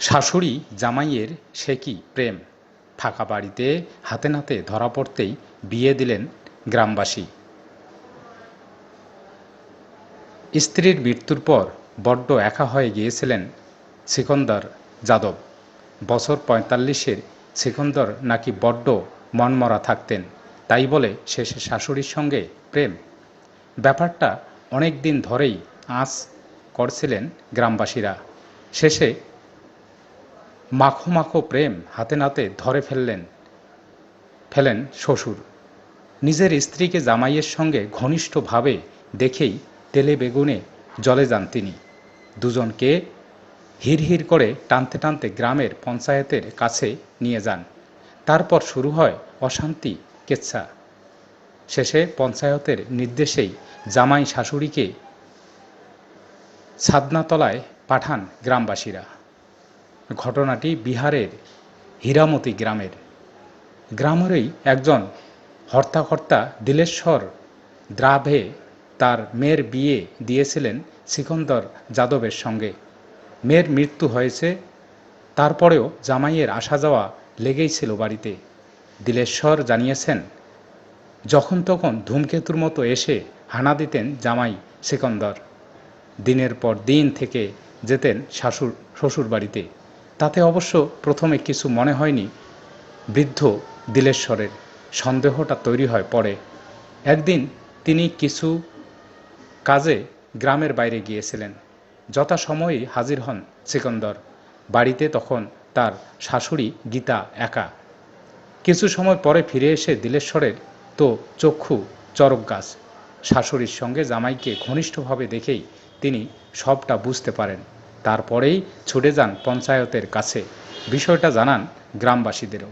শাশুড়ি জামাইয়ের সে কি প্রেম? ফাঁকা বাড়িতে হাতে নাতে ধরা পড়তেই বিয়ে দিলেন গ্রামবাসী। স্ত্রীর মৃত্যুর পর বড্ড একা হয়ে গিয়েছিলেন সিকন্দর যাদব। বছর পঁয়তাল্লিশের সিকন্দর নাকি বড্ড মনমরা থাকতেন, তাই বলে শেষে শাশুড়ির সঙ্গে প্রেম। ব্যাপারটা অনেক দিন ধরেই আঁচ করছিলেন গ্রামবাসীরা। শেষে মাখো মাখো প্রেম হাতে নাতে ধরে ফেললেন, ফেলেন শ্বশুর। নিজের স্ত্রীকে জামাইয়ের সঙ্গে ঘনিষ্ঠভাবে দেখেই তেলে বেগুনে জলে যান তিনি। দুজনকে হিড়হিড় করে টানতে টানতে গ্রামের পঞ্চায়েতের কাছে নিয়ে যান। তারপর শুরু হয় অশান্তি, কেচ্ছা। শেষে পঞ্চায়েতের নির্দেশেই জামাই শাশুড়িকে ছাদনাতলায় পাঠান গ্রামবাসীরা। ঘটনাটি বিহারের হীরামতি গ্রামের। গ্রামেরই একজন হর্তাকর্তা দিলেশ্বর দ্রাভে তার মেয়ের বিয়ে দিয়েছিলেন সিকন্দর যাদবের সঙ্গে। মেয়ের মৃত্যু হয়েছে, তারপরেও জামাইয়ের আসা যাওয়া লেগেই ছিল বাড়িতে। দিলেশ্বর জানিয়েছেন, যখন তখন ধূমকেতুর মতো এসে হানা দিতেন জামাই সিকন্দর। দিনের পর দিন থেকে যেতেন শাশুর শ্বশুর বাড়িতে তাতে অবশ্য প্রথমে কিছু মনে হয়নি। বৃদ্ধ দিলেশ্বরের সন্দেহটা তৈরি হয় পরে। একদিন তিনি কিছু কাজে গ্রামের বাইরে গিয়েছিলেন। যথাসময়েই হাজির হন সিকন্দর। বাড়িতে তখন তার শাশুড়ি গীতা একা। কিছু সময় পরে ফিরে এসে দিলেশ্বরের তো চক্ষু চরক গাছ। শাশুড়ির সঙ্গে জামাইকে ঘনিষ্ঠভাবে দেখেই তিনি সবটা বুঝতে পারেন। তারপরেই ছুটে যান পঞ্চায়েতের কাছে। বিষয়টা জানান গ্রামবাসীদেরও।